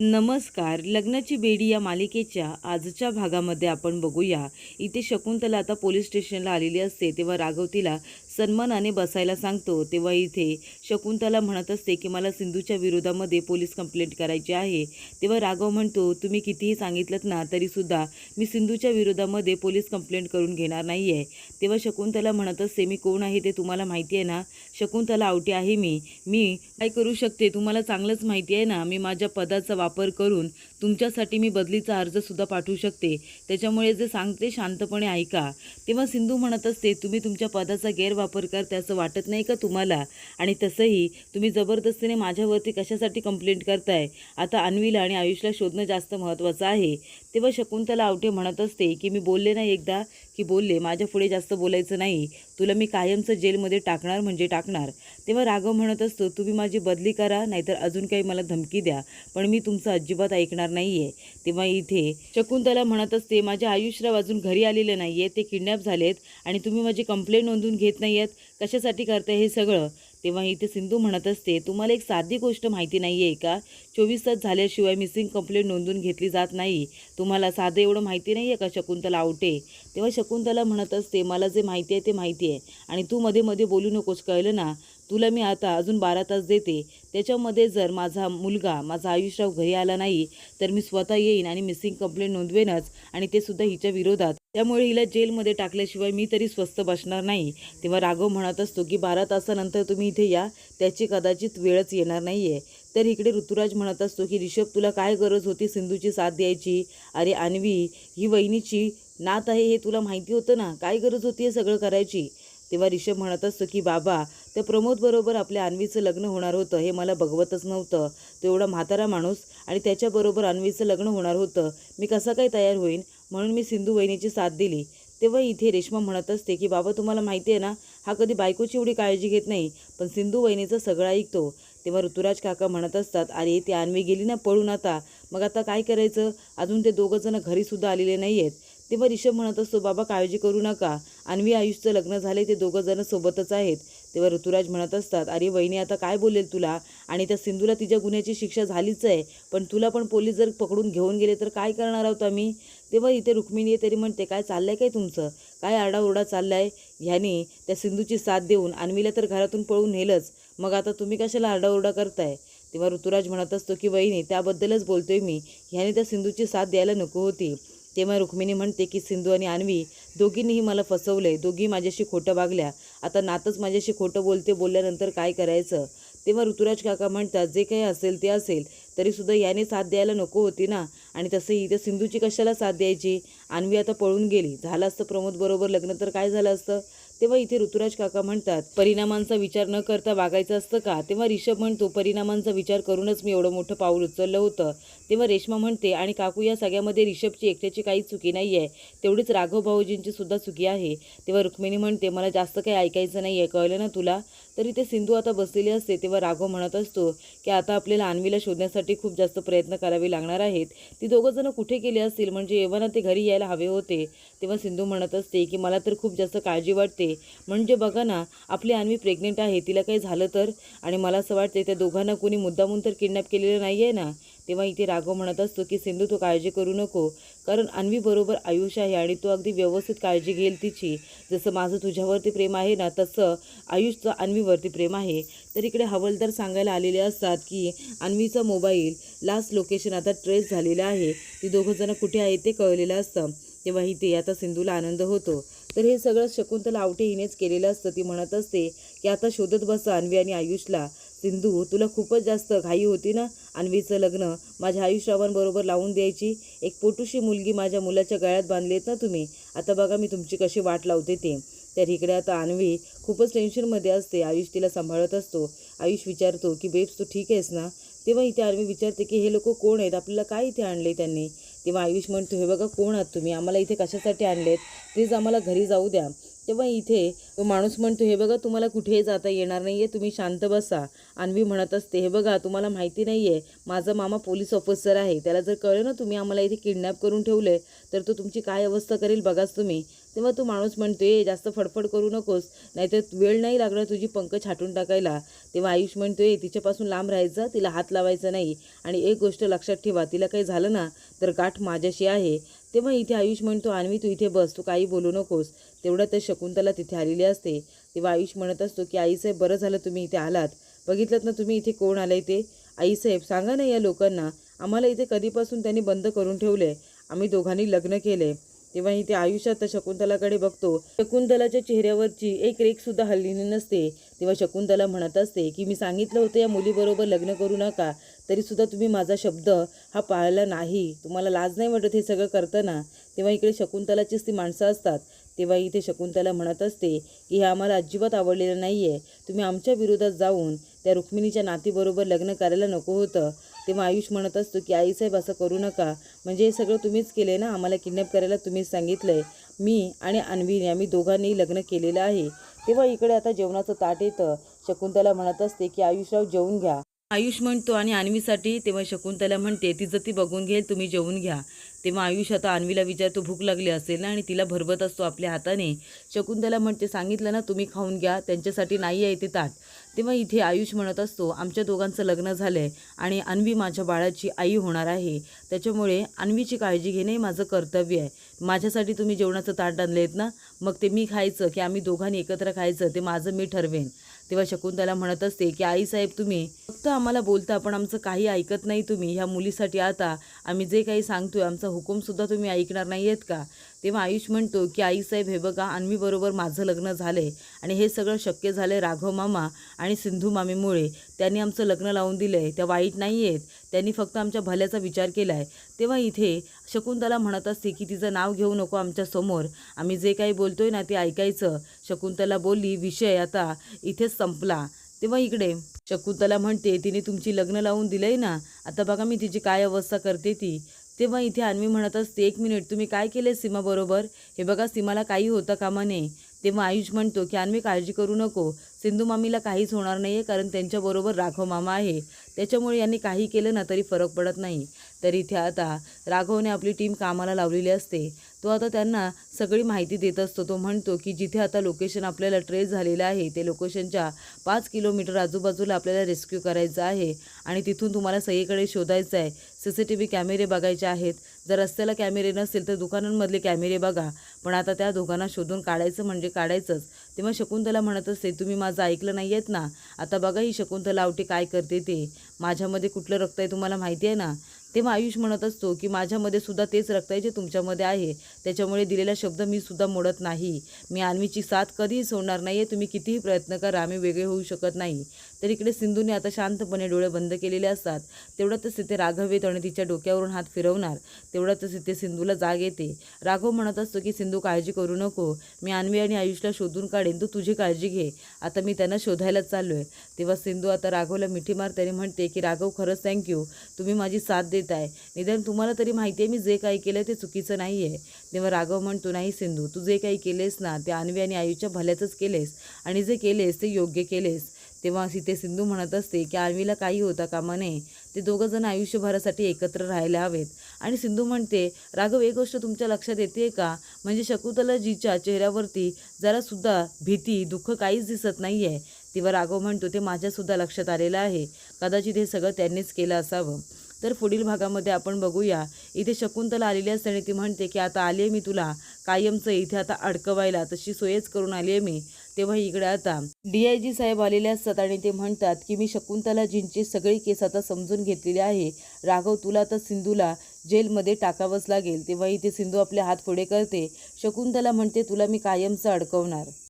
नमस्कार लग्नाची बेडी या मालिकेच्या आजच्या भागामध्ये आपण बघूया. इथे शकुंतला आता पोलीस स्टेशनला आलेली असते तेव्हा राघव तिला सन्मानाने बसायला सांगतो. तेव्हा इथे शकुंतला म्हणत असते की मला सिंधूच्या विरोधामध्ये पोलीस कंप्लेंट करायची आहे. तेव्हा राघव म्हणतो तुम्ही कितीही सांगितलं ना तरीसुद्धा मी सिंधूच्या विरोधामध्ये पोलीस कंप्लेंट करून घेणार नाही आहे तेव्हा शकुंतला म्हणत असते मी कोण आहे ते तुम्हाला माहिती आहे ना? शकुंतला आवटी आहे मी. मी काय करू शकते? तुम्हाला चांगलंच माहिती आहे ना? मी माझ्या पदाचा वापर करून तुमच्यासाठी मी बदलीचा अर्जसुद्धा पाठवू शकते. त्याच्यामुळे जे सांगते शांतपणे ऐका. तेव्हा सिंधू म्हणत असते तुम्ही तुमच्या पदाचा गैरवापर करते असं वाटत नाही का तुम्हाला? आणि तसंही तुम्ही जबरदस्तीने माझ्यावरती कशासाठी कंप्लेंट करताय? आता अन्वीला आणि आयुषला शोधणं जास्त महत्त्वाचं आहे. तेव्हा शकुंतला आवटे म्हणत असते की मी बोलले नाही एकदा की बोलले माझ्या पुढे जास्त बोलायचं नाही तुला मी कायमचं जेलमध्ये टाकणार म्हणजे टाकणार. तेव्हा राघव म्हणत असतो तुम्ही माझी बदली करा नाहीतर अजून काही मला धमकी द्या पण मी तुमचं अजिबात ऐकणार नाही आहे तेव्हा इथे शकुंतला म्हणत असते माझ्या आयुष्यराव अजून घरी आलेले नाही आहे ते किडनॅप झालेत आणि तुम्ही माझी कंप्लेंट नोंदून घेत नाही आहेत कशासाठी करताय हे सगळं? तेव्हा इथे सिंधू म्हणत असते तुम्हाला एक साधी गोष्ट माहिती नाही आहे का? चोवीस तास झाल्याशिवाय मिसिंग कंप्लेंट नोंदवून घेतली जात नाही. तुम्हाला साधं एवढं माहिती नाही आहे का शकुंतला आवटे? तेव्हा शकुंतला म्हणत असते मला जे माहिती आहे ते माहिती आहे आणि तू मध्ये मध्ये बोलू नकोस कळलं ना? तुला मी आता अजून बारा तास देते. त्याच्यामध्ये जर माझा मुलगा माझा आयुष्यराव घरी आला नाही तर मी स्वतः येईन आणि मिसिंग कंप्लेंट नोंदवेनच आणि ते सुद्धा हिच्या विरोधात. त्यामुळे हिला जेलमध्ये टाकल्याशिवाय मी तरी स्वस्थ बसणार नाही. तेव्हा राघव म्हणत असतो की बारा तासानंतर तुम्ही इथे या त्याची कदाचित वेळच येणार नाही आहे तर इकडे ऋतुराज म्हणत असतो की रिषभ तुला काय गरज होती सिंधूची साथ द्यायची? अरे अन्वी ही वहिनीची नात आहे हे तुला माहिती होतं ना? काय गरज होती हे सगळं करायची? तेव्हा रिषभ म्हणत असतो की बाबा त्या प्रमोदबरोबर आपल्या अन्वीचं लग्न होणार होतं हे मला बघवतच नव्हतं. तो एवढा म्हातारा माणूस आणि त्याच्याबरोबर अन्वीचं लग्न होणार होतं. मी कसा काय तयार होईन? म्हणून मी सिंधू वहिनीची साथ दिली. तेव्हा इथे रेश्मा म्हणत असते की बाबा तुम्हाला माहिती आहे ना हा कधी बायकोची एवढी काळजी घेत नाही पण सिंधू वहिनीचं सगळं ऐकतो. तेव्हा ऋतुराज काका म्हणत असतात अरे ती अन्वी गेली ना पळून आता. मग आता काय करायचं? अजून ते दोघंजणं घरीसुद्धा आलेले नाही आहेत तेव्हा रिषभ म्हणत असतो बाबा काळजी करू नका. अन्वी आयुषचं लग्न झाले ते दोघं जण सोबतच आहेत. तेव्हा ऋतुराज म्हणत असतात अरे वहिनी आता काय बोलेल तुला? आणि त्या सिंधूला तिच्या गुन्ह्याची शिक्षा झालीच आहे पण तुला पण पोलीस जर पकडून घेऊन गेले तर काय करणार आहोत आम्ही? तेव्हा इथे रुक्मिणी आहे तरी म्हणते काय चाललंय काय तुमचं? काय आरडाओरडा चाललाय? ह्याने त्या सिंधूची साथ देऊन अन्वीला तर घरातून पळून नेलंच. मग आता तुम्ही कशाला आरडाओरडा करताय? तेव्हा ऋतुराज म्हणत असतो की वहिनी त्याबद्दलच बोलतोय मी. ह्याने त्या सिंधूची साथ द्यायला नको होती. तेव्हा रुक्मिणी म्हणते की सिंधू आणि अन्वी दोघींनीही मला फसवलंय. दोघी माझ्याशी खोटं वागल्या. आता नातच माझ्याशी खोटं बोलते बोलल्यानंतर काय करायचं? तेव्हा ऋतुराज काका म्हणतात जे काही असेल ते असेल. तरीसुद्धा याने साथ द्यायला नको होती ना. आणि तसंही त्या सिंधूची कशाला साथ द्यायची? अन्वी आता पळून गेली. झालं असतं प्रमोद बरोबर लग्न तर काय झालं असतं? तेव्हा इथे ऋतुराज काका म्हणतात परिणामांचा विचार न करता वागायचं असतं का? तेव्हा रिषभ म्हणतो परिणामांचा विचार करूनच मी एवढं मोठं पाऊल उचललं होतं. तेव्हा रेश्मा म्हणते आणि काकू या सगळ्यामध्ये रिषभची एकट्याची काहीच चुकी नाही आहे तेवढीच राघव भाऊजींची सुद्धा चुकी आहे. तेव्हा रुक्मिणी म्हणते मला जास्त काही ऐकायचं नाही आहे कळलं ना तुला? तरी ते सिंधू आता बसलेली असते तेव्हा राघव म्हणत असतो की आता आपल्याला अन्वीला शोधण्यासाठी खूप जास्त प्रयत्न करावे लागणार आहेत. ती दोघं जण कुठे गेले असतील म्हणजे एव्हाना ते घरी यायला हवे होते. तेव्हा सिंधू म्हणत असते की मला तर खूप जास्त काळजी वाटते. म्हणजे बघा ना आपली अन्वी प्रेग्नेंट आहे तिला काही झालं तर? आणि मला असं वाटते त्या दोघांना कोणी मुद्दामून तर किडनॅप केलेलं नाही आहे ना? तेव्हा इथे राघव म्हणत असतो की सिंधू तू काळजी करू नको. कारण अन्वी बरोबर आयुष आहे आणि तू अगदी व्यवस्थित काळजी घेईल तिची. जसं माझं तुझ्यावरती प्रेम आहे ना तसं आयुषचं अन्वीवरती प्रेम आहे. तर इकडे हवलदार सांगायला आलेले असतात की अन्वीचा मोबाईल लास्ट लोकेशन आता ट्रेस झालेलं आहे. ती दोघंजणं कुठे आहेत ते कळलेलं असतं. तेव्हा इथे आता सिंधूला आनंद होतो. तर हे सगळं शकुंतला आवटे हिनेच केलेलं असतं. ती म्हणत असते की आता शोधत बसा अन्वी आणि आयुषला. सिंधू तुला खूपच जास्त घाई होती ना? अन्वीचं लग्न माझ्या आयुष्यावांबरोबर लावून द्यायची. एक पोटूशी मुलगी माझ्या मुलाच्या गळ्यात बांधलीत ना तुम्ही? आता बघा मी तुमची कशी वाट लावते ते. तर इकडे आता अन्वी खूपच टेन्शनमध्ये असते. आयुष तिला सांभाळत असतो. आयुष विचारतो की बेब्स तू ठीक आहेस ना? तेव्हा इथे अन्वी विचारते की हे लोक कोण आहेत? आपल्याला काय इथे आणले त्यांनी? तेव्हा आयुष म्हणतो हे बघा कोण आहात तुम्ही? आम्हाला इथे कशासाठी आणलेत? प्लीज आम्हाला घरी जाऊ द्या. तेव्हा इथे तो माणूस म्हणतो हे बघा तुम्हाला कुठेही जाता येणार नाही आहे तुम्ही शांत बसा. अन्वी म्हणत असते हे बघा तुम्हाला माहिती नाही आहे माझा मामा पोलीस ऑफिसर आहे त्याला जर कळलं ना तुम्ही आम्हाला इथे किडनॅप करून ठेवले तर तो तुमची काय अवस्था करेल बघाच तुम्ही. तेव्हा तो माणूस म्हणतो आहे जास्त फडफड करू नकोस नाहीतर वेळ नाही लागणार तुझी पंख छाटून टाकायला. तेव्हा आयुष म्हणतो आहे तिच्यापासून लांब राहायचं तिला हात लावायचा नाही. आणि एक गोष्ट लक्षात ठेवा तिला काही झालं ना तर गाठ माझ्याशी आहे. तेव्हा इथे आयुष म्हणतो आणवी तू इथे बस तू काही बोलू नकोस. तेवढं तर शकुंतला तिथे आलेली असते. तेव्हा आयुष म्हणत असतो की आईसाहेब बरं झालं तुम्ही इथे आलात. बघितलं ना तुम्ही इथे कोण आलं ते? आईसाहेब सांगा ना या लोकांना. आम्हाला इथे कधीपासून त्यांनी बंद करून ठेवले आम्ही दोघांनी लग्न केले तेव्हा इथे आयुष्यात शकुंतलाकडे बघतो. शकुंतलाच्या चेहऱ्यावरची एक रेखसुद्धा हल्लीने नसते. तेव्हा शकुंतला म्हणत असते की मी सांगितलं होतं या मुलीबरोबर लग्न करू नका तरीसुद्धा तुम्ही माझा शब्द हा पाळला नाही. तुम्हाला लाज नाही वाटत हे सगळं करताना? तेव्हा इकडे शकुंतलाचीच ती माणसं असतात. तेव्हा इथे शकुंतला म्हणत असते की हे आम्हाला अजिबात आवडलेलं नाही आहे तुम्ही आमच्या विरोधात जाऊन त्या रुक्मिणीच्या नातीबरोबर लग्न करायला नको होतं. तेव्हा आयुष म्हणत असतो की आईसाहेब असं करू नका. म्हणजे हे सगळं तुम्हीच केले ना? आम्हाला किडनॅप करायला तुम्हीच सांगितलं आहे मी आणि अन्वीने आम्ही दोघांनीही लग्न केलेलं आहे. तेव्हा इकडे आता जेवणाचं ताट येतं. शकुंतला म्हणत असते की आयुषराव जेवून घ्या. आयुष म्हणतो आणि अन्वीसाठी तेव्हा शकुंतला म्हणते तिचं ती बघून घेईल तुम्ही जेवून घ्या. तेव्हा आयुष आता अन्वीला विचारतो भूक लागली असेल ना? आणि तिला भरवत असतो आपल्या हाताने. शकुंतला म्हणते सांगितलं ना तुम्ही खाऊन घ्या. त्यांच्यासाठी नाही आहे ते ताट. तेव्हा इथे आयुष म्हणत असतो आमच्या दोघांचं लग्न झालं आहे आणि अन्वी माझ्या बाळाची आई होणार आहे. त्याच्यामुळे अन्वीची काळजी घेणे हे माझं कर्तव्य आहे. माझ्यासाठी तुम्ही जेवणाचं ताट आणले आहेत ना? मग ते मी खायचं की आम्ही दोघांनी एकत्र खायचं ते माझं मी ठरवेन. तेव्हा शकुंतला म्हणत असते की आईसाहेब तुम्ही फक्त आम्हाला बोलता पण आमचं काही ऐकत नाही तुम्ही. ह्या मुलीसाठी आता आम्ही जे काही सांगतोय आमचा हुकूमसुद्धा तुम्ही ऐकणार नाही आहेत का? तेव्हा आयुष म्हणतो की आईसाहेब हे बघा अन्वीबरोबर माझं लग्न झालं आहे आणि हे सगळं शक्य झालं आहे राघव मामा आणि सिंधू मामीमुळे. त्यांनी आमचं लग्न लावून दिलं आहे त्या वाईट नाही आहेत. त्यांनी फक्त आमच्या भल्याचा विचार केला आहे तेव्हा इथे शकुंतला म्हणत असते की तिचं नाव घेऊ नको आमच्यासमोर आम्ही जे काही बोलतोय ना ते ऐकायचं. शकुंतला बोलली विषय आता इथेच संपला. तेव्हा इकडे शकुंतला म्हणते तिने तुमची लग्न लावून दिलंय ना? आता बघा मी तिची काय अवस्था करते ती. तेव्हा इथे अन्वी म्हणत असते एक मिनिट तुम्ही काय केले सीमाबरोबर? हे बघा सीमाला काही होतं कामा नये. तेव्हा आयुष म्हणतो की अन्वी काळजी करू नको. सिंधू मामीला काहीच होणार नाही आहे कारण त्यांच्याबरोबर राघव मामा आहे. त्याच्यामुळे यांनी काही केलं ना तरी फरक पडत नाही. तर इथे आता राघवने आपली टीम कामाला लावलेली असते. तो आता त्यांना सगळी माहिती देत असतो. तो म्हणतो की जिथे आता लोकेशन आपल्याला ट्रेस झालेलं आहे ते लोकेशनच्या पाच किलोमीटर आजूबाजूला आपल्याला रेस्क्यू करायचं आहे आणि तिथून तुम्हाला सगळीकडे शोधायचं आहे. सी सी टी व्ही कॅमेरे बघायचे आहेत. जर रस्त्याला कॅमेरे नसतील तर दुकानांमधले कॅमेरे बघा. पण आता त्या दोघांना शोधून काढायचं म्हणजे काढायचंच. तेव्हा शकुंतला म्हणत असते तुम्ही माझं ऐकलं नाही आहेत ना? आता बघा ही शकुंतला आवटी काय करते ते. माझ्यामध्ये कुठलं रक्त आहे तुम्हाला माहिती आहे ना? तेव्हा आयुष म्हणत असतो की माझ्यामध्ये सुद्धा तेच रक्त आहे जे तुमच्यामध्ये आहे. त्याच्यामुळे दिलेला शब्द मी सुद्धा मोडत नाही. मी अन्वीची साथ कधीही सोडणार नाही आहे तुम्ही कितीही प्रयत्न करा आम्ही वेगळे होऊ शकत नाही. तर इकडे सिंधूने आता शांतपणे डोळे बंद केलेले असतात. तेवढ्यातच तिथे राघव येतो आणि तिच्या डोक्यावरून हात फिरवणार. तेवढ्यातच तिथे सिंधूला जाग येते. राघव म्हणत असतो की सिंधू काळजी करू नको. मी आणवी आणि आयुषला शोधून काढेन. तू तुझी काळजी घे. आता मी त्यांना शोधायलाच चाललो आहे तेव्हा सिंधू आता राघवला मिठी मारताना म्हणते की राघव खरंच थँक्यू तुम्ही माझी साथ देत आहे निदान तुम्हाला तरी माहिती आहे मी जे काही केलं ते चुकीचं नाही आहे तेव्हा राघव म्हणतो नाही सिंधू तू जे काही केलेस ना ते अन्वी आणि आयुच्या भल्याचंच केलेस. आणि जे केलेस ते योग्य केलेस. तेव्हा सीते सिंधू म्हणत असते की अन्वीला काही होता कामा नये. ते दोघं जण आयुष्यभरासाठी एकत्र राहायला हवेत. आणि सिंधू म्हणते राघव एक गोष्ट तुमच्या लक्षात येते का? म्हणजे शकुंतलाजीच्या चेहऱ्यावरती जरासुद्धा भीती दुःख काहीच दिसत नाही आहे तेव्हा राघव म्हणतो ते माझ्यासुद्धा लक्षात आलेलं आहे. कदाचित हे सगळं त्यांनीच केलं असावं. तर पुढील भागामध्ये आपण बघूया. इथे शकुंतला आलेली असताना ती म्हणते की आता आली आहे मी तुला. कायमचं इथे आता अडकवायला तशी सोयच करून आली आहे मी. तेव्हा इकडे आता डी आय जी साहेब आलेले असतात आणि ते म्हणतात की मी शकुंतलाजींची सगळी केस आता समजून घेतलेली आहे. राघव तुला आता सिंधूला जेलमध्ये टाकावंच लागेल. तेव्हा इथे सिंधू आपले हात पुढे करते. शकुंतला म्हणते तुला मी कायमचं अडकवणार.